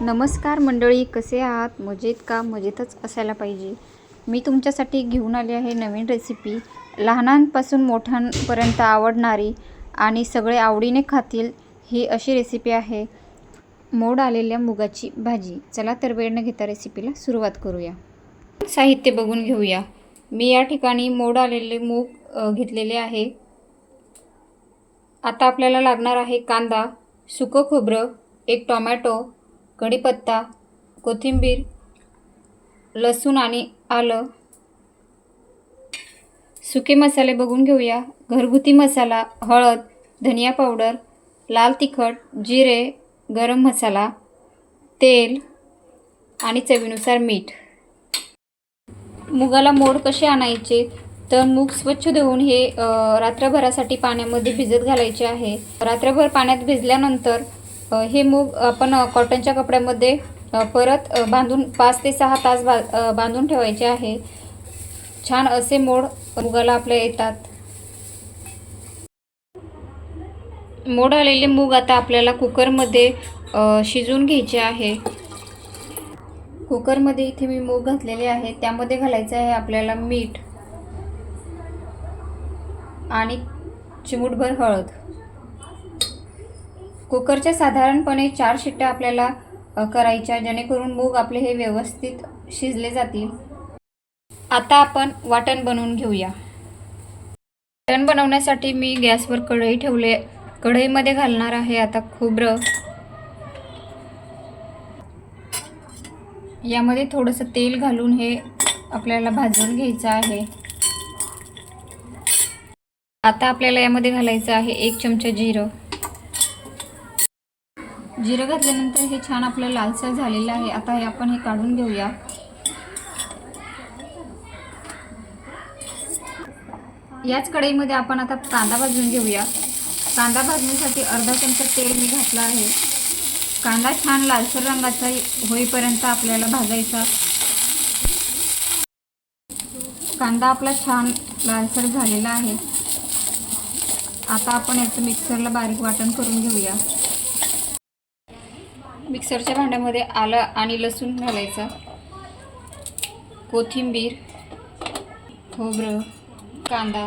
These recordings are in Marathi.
नमस्कार मंडळी कसे आहात? मजेत का? मजेतच असायला पाहिजे. मी तुमच्यासाठी घेऊन आले आहे नवीन रेसिपी लहानांपासून मोठ्यांपर्यंत आवडणारी आणि सगळे आवडीने खातील ही अशी रेसिपी आहे. मोड आलेल्या मुगाची भाजी. चला तर वेळ न घेता रेसिपीला सुरुवात करूया. साहित्य बघून घेऊया. मी या ठिकाणी मोड आलेले मूग घेतलेले आहे. आता आपल्याला लागणार आहे कांदा सुकं खोबरं एक टोमॅटो कढीपत्ता कोथिंबीर लसूण आणि आलं. सुके मसाले बघून घेऊया. घरगुती मसाला हळद धनिया पावडर लाल तिखट जिरे गरम मसाला तेल आणि चवीनुसार मीठ. मुगाला मोड कसे आणायचे? तर मूग स्वच्छ धुवून हे रात्रभरासाठी पाण्यामध्ये भिजत घालायचे आहे. रात्रभर पाण्यात भिजल्यानंतर हे मूग आपण कॉटनच्या कपड्यामध्ये परत बांधून पाच ते सहा तास बा बांधून ठेवायचे आहे. छान असे मोड मुगाला आपल्या येतात. मोड आलेले मूग आता आपल्याला कुकरमध्ये शिजून शिजवून घ्यायचे आहे. कुकरमध्ये इथे मी मूग घातलेले आहे. त्यामध्ये घालायचं आहे आपल्याला मीठ आणि चिमूटभर हळद. कुकरच्या साधारणपणे चार शिट्ट्या आपल्याला करायच्या जेणेकरून मूग आपले हे व्यवस्थित शिजले जातील. आता आपण वाटण बनवून घेऊया. वाटण बनवण्यासाठी मी गॅसवर कढई ठेवले. कढईमध्ये घालणार आहे आता खोबरं. यामध्ये थोडंसं तेल घालून हे आपल्याला भाजून घ्यायचं आहे. आता आपल्याला यामध्ये घालायचं आहे एक चमचा जिरं. जिरं घातल्यानंतर हे छान आपलं लालसर झालेलं आहे. आता हे आपण हे काढून घेऊया. याच कढईमध्ये आपण आता कांदा भाजून घेऊया. कांदा भाजण्यासाठी अर्धा चमचा तेल मी घातला आहे. कांदा छान लालसर रंगाचा होईपर्यंत आपल्याला भाजायचा. कांदा आपला छान लालसर झालेला आहे. आता आपण याचं मिक्सरला बारीक वाटण करून घेऊया. मिक्सरच्या भांड्यामध्ये आलं आणि लसूण घालायचं. कोथिंबीर खोबरं कांदा.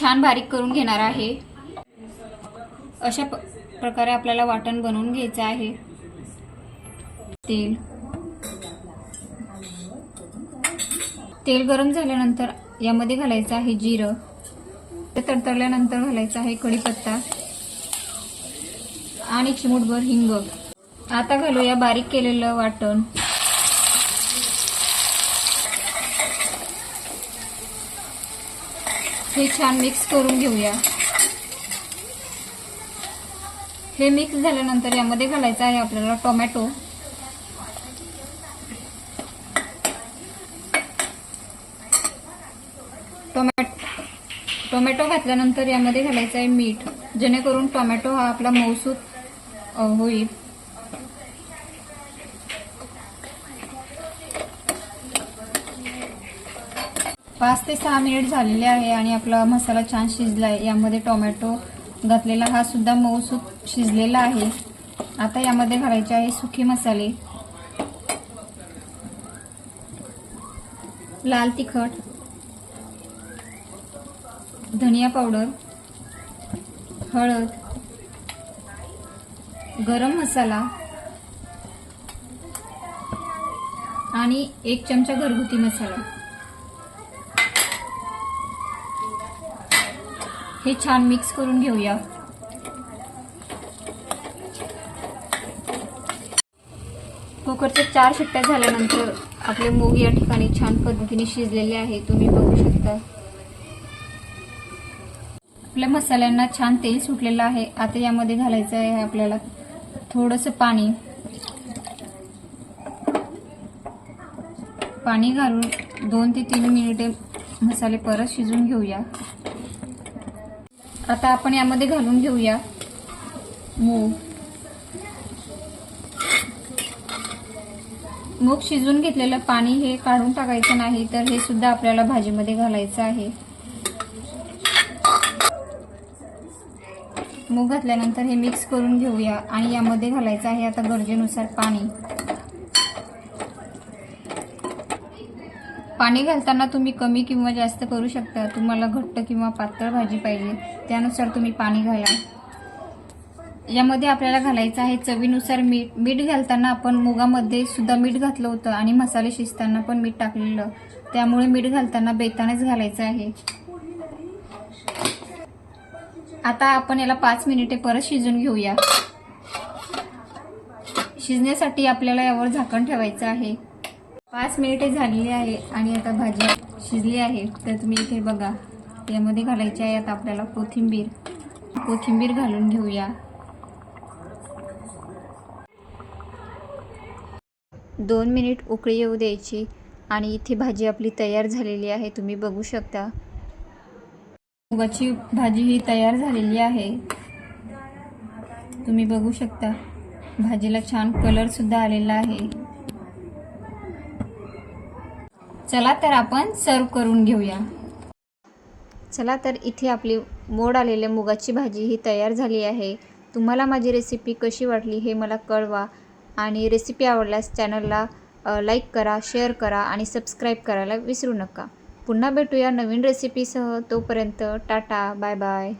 छान बारीक करून घेणार आहे. अशा प प्रकारे आपल्याला वाटण बनवून घ्यायचं आहे. तेल. तेल गरम झाल्यानंतर यामध्ये घालायचं आहे जिरं. ते तडतडल्यानंतर घालायचं आहे कढीपत्ता. आणि चिमूटभर हिंग. आता घालूया बारीक केलेलं वाटण. हे छान मिक्स करून घेऊया. हे मिक्स झाल्यानंतर यामध्ये घालायचं आहे आपल्याला टोमॅटो. टोमॅटो टोमॅटो घातल्यानंतर यामध्ये घालायचं आहे मीठ. जेणेकरून टोमॅटो हा आपला मौसूद होईल. पाच ते सहा मिनिट झालेले आहे आणि आपला मसाला छान शिजला आहे यामध्ये टोमॅटो घातलेला हा सुद्धा मऊसूत शिजलेला आहे. आता यामध्ये घालायचे आहे सुखे मसाले. लाल तिखट. धनिया पावडर. हळद. गरम मसाला आणि एक चमचा घरगुती मसाला. हे छान मिक्स करून घेऊया. कुकरच्या चार शिट्ट्या झाल्यानंतर आपले मूग या ठिकाणी छान पद्धतीने शिजलेले आहे. तुम्ही बघू शकता. आपल्या मसाल्यांना छान तेल सुटलेलं आहे. आता यामध्ये घालायचं आहे आपल्याला थोडंसं पाणी. पाणी घालून दोन ते तीन मिनिटे मसाले परत शिजून घेऊया. आता आपण यामध्ये घालून घेऊया मूग. मूग शिजून घेतलेलं पाणी हे काढून टाकायचं नाही तर हे सुद्धा आपल्याला भाजीमध्ये घालायचं आहे. मूग घातल्यानंतर हे मिक्स करून घेऊया आणि यामध्ये घालायचं आहे आता गरजेनुसार पाणी. पाणी घालताना तुम्ही कमी किंवा जास्त करू शकता. तुम्हाला घट्ट किंवा पातळ भाजी पाहिजे. त्यानुसार तुम्ही पाणी घाला. यामध्ये आपल्याला घालायचं आहे चवीनुसार मीठ. मीठ घालताना आपण मुगामध्ये सुद्धा मीठ घातलं होतं आणि मसाले शिजताना पण मीठ टाकलेलं. त्यामुळे मीठ घालताना बेतानेच घालायचं आहे. आता आपण याला पाच मिनिटे परत शिजून घेऊया. शिजण्यासाठी आपल्याला यावर झाकण ठेवायचं आहे. पाच मिनिटे झालेली आहे आणि आता भाजी शिजली आहे. तर तुम्ही इथे बघा यामध्ये घालायची आहे आता आपल्याला कोथिंबीर. कोथिंबीर घालून घेऊया. दोन मिनिट उकळी येऊ द्यायची आणि इथे भाजी आपली तयार झालेली आहे. तुम्ही बघू शकता. मुगाची भाजी ही तयार झालेली आहे. तुम्ही बघू शकता भाजीला छान कलर सुद्धा आलेला आहे. चला तर आपण सर्व करून घेऊया. चला तर इथे आपली मोड आलेल्या मुगाची भाजी ही तयार झाली आहे. तुम्हाला माझी रेसिपी कशी वाटली हे मला कळवा आणि रेसिपी आवडल्यास चॅनलला लाईक करा शेअर करा आणि सबस्क्राईब करायला विसरू नका. पुन्हा भेटूया नवीन रेसिपीसह तोपर्यंत टाटा बाय बाय